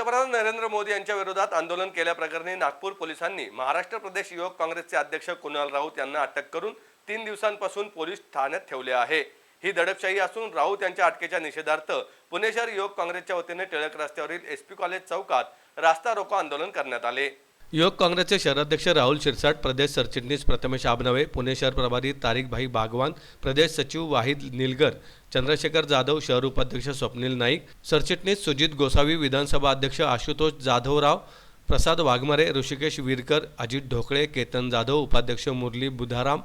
पंतप्रधान नरेंद्र मोदी यांच्या विरोधात आंदोलन केल्याप्रकरणी नागपूर पोलिसांनी महाराष्ट्र प्रदेश युवक काँग्रेसचे अध्यक्ष कुणाल राऊत यांना अटक करून तीन दिवसांपासून पोलीस ठाण्यात ठेवले आहे. ही दडपशाही असून राऊत यांच्या अटकेच्या निषेधार्थ पुणे शहर युवक काँग्रेसच्या वतीने टिळक रस्त्यावरील एस पी कॉलेज चौकात रास्ता रोको आंदोलन करण्यात आले. युवक काँग्रेसचे शहराध्यक्ष राहुल शिरसाट प्रदेश सरचिटणीस प्रथमेश आबनवे पुणे शहर प्रभारी तारिकभाई बागवान प्रदेश सचिव वाहिद निलगर चंद्रशेखर जाधव शहर उपाध्यक्ष स्वप्नील नाईक सरचिटणीस सुजित गोसावी विधानसभा अध्यक्ष आशुतोष जाधवराव प्रसाद वाघमारे ऋषिकेश विरकर अजित ढोकळे केतन जाधव उपाध्यक्ष मुरली बुधाराम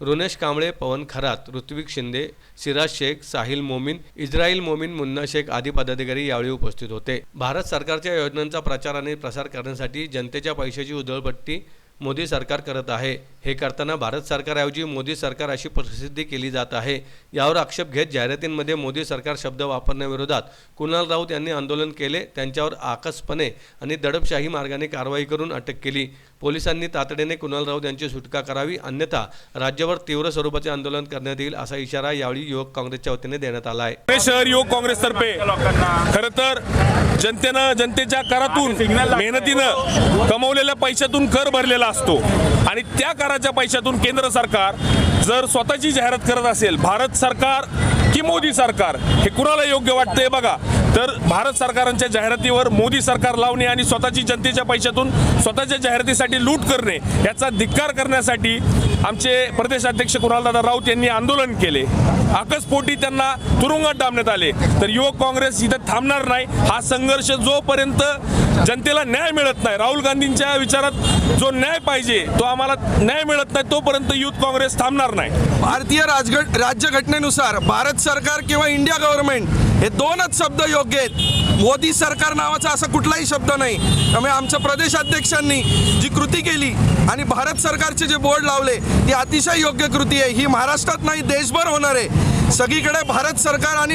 रुनेश कांबळे पवन खरात ऋत्विक शिंदे सिराज शेख साहिल मोमीन इस्राईल मोमीन मुन्ना शेख आदी पदाधिकारी यावेळी उपस्थित होते. भारत सरकारच्या योजनांचा प्रचार आणि प्रसार करण्यासाठी जनतेच्या पैशाची उधळपट्टी मोदी सरकार करत आहे. हे करताना भारत सरकारऐवजी मोदी सरकार अशी प्रसिद्धी केली जात आहे. यावर आक्षेप घेत जाहिरातींमध्ये मोदी सरकार शब्द वापरण्याविरोधात कुणाल राऊत यांनी आंदोलन केले त्यांच्यावर आकसपणे आणि दडपशाही मार्गाने कारवाई करून अटक केली. पोलिसांनी तातडीने कुणाल राऊत यांची सुटका करावी अन्यथा राज्यभर तीव्र स्वरूपाचे आंदोलन करण्यात येईल असा इशारा यावेळी युवक काँग्रेसच्या वतीने देण्यात आला आहे पुणे शहर युवक काँग्रेसतर्फे खर तर जनतेनं जनतेच्या करातून मेहनतीनं कमवलेल्या पैशातून कर भरलेला असतो. आणि त्या कराच्या पैशातून केंद्र सरकार जर स्वतःची जाहिरात करत असेल भारत सरकार की मोदी सरकार हे कुणाला योग्य वाटतंय बघा. तर भारत सरकारांच्या जाहिरातीवर मोदी सरकार लावणे आणि स्वतःची जनतेच्या पैशातून स्वतःच्या जाहिरातीसाठी लूट करणे याचा धिक्कार करण्यासाठी आमचे प्रदेशाध्यक्ष कुणालदादा राऊत यांनी आंदोलन केले. आकस्फोटी त्यांना तुरुंगात डांबण्यात आले. तर युवक काँग्रेस इथं थांबणार नाही. हा संघर्ष जोपर्यंत जनतेला न्याय मिळत नाही. राहुल गांधींच्या विचारात जो न्याय पाहिजे तो आम्हाला न्याय मिळत नाही तोपर्यंत युथ काँग्रेस थांबणार नाही. भारतीय राजघट राज्यघटनेनुसार भारत सरकार किंवा इंडिया गव्हर्नमेंट हे दोनच शब्द योग्य आहेत. मोदी सरकार नावाचा असा कुठलाही शब्द नाही. त्यामुळे आमच्या प्रदेशाध्यक्षांनी जी कृती केली आणि भारत सरकारचे जे बोर्ड लावले ती अतिशय योग्य कृती आहे. ही महाराष्ट्रात नाही देशभर होणार आहे. सगळीकडे भारत सरकार आणि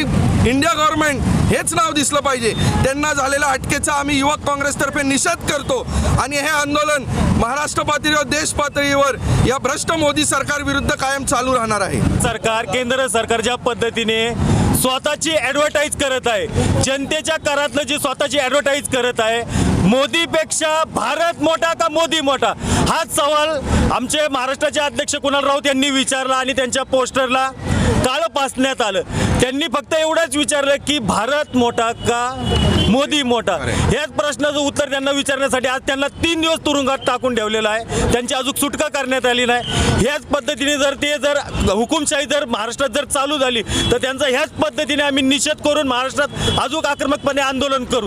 इंडिया गव्हर्नमेंट हेच नाव दिसलं पाहिजे. त्यांना झालेल्या अटकेचा आम्ही युवक काँग्रेसतर्फे निषेध करतो आणि हे आंदोलन महाराष्ट्र पातळीवर देश पातळीवर या भ्रष्ट मोदी सरकार विरुद्ध कायम चालू राहणार आहे. सरकार केंद्र सरकार ज्या पद्धतीने स्वतःची ॲडव्हर्टाईज करत आहे जनतेच्या करातलं जे स्वतःची ॲडव्हर्टाईज करत आहे मोदीपेक्षा भारत मोठा का मोदी मोठा? हाच सवाल आमचे महाराष्ट्राचे अध्यक्ष कुणाल राऊत यांनी विचारला आणि त्यांच्या पोस्टरला काळं पासण्यात आलं. त्यांनी फक्त एवढंच विचारलं की भारत मोठा का मोदी मोठा? याच प्रश्नाचं उत्तर त्यांना विचारण्यासाठी आज त्यांना तीन दिवस तुरुंगात टाकून ठेवलेलं आहे. त्यांची अजून सुटका करण्यात आली नाही. ह्याच पद्धतीने जर ते जर हुकुमशाही जर महाराष्ट्रात जर चालू झाली तर त्यांचा ह्याच पद्धतीने आम्ही निषेध करून महाराष्ट्रात अजून आक्रमकपणे आंदोलन करू.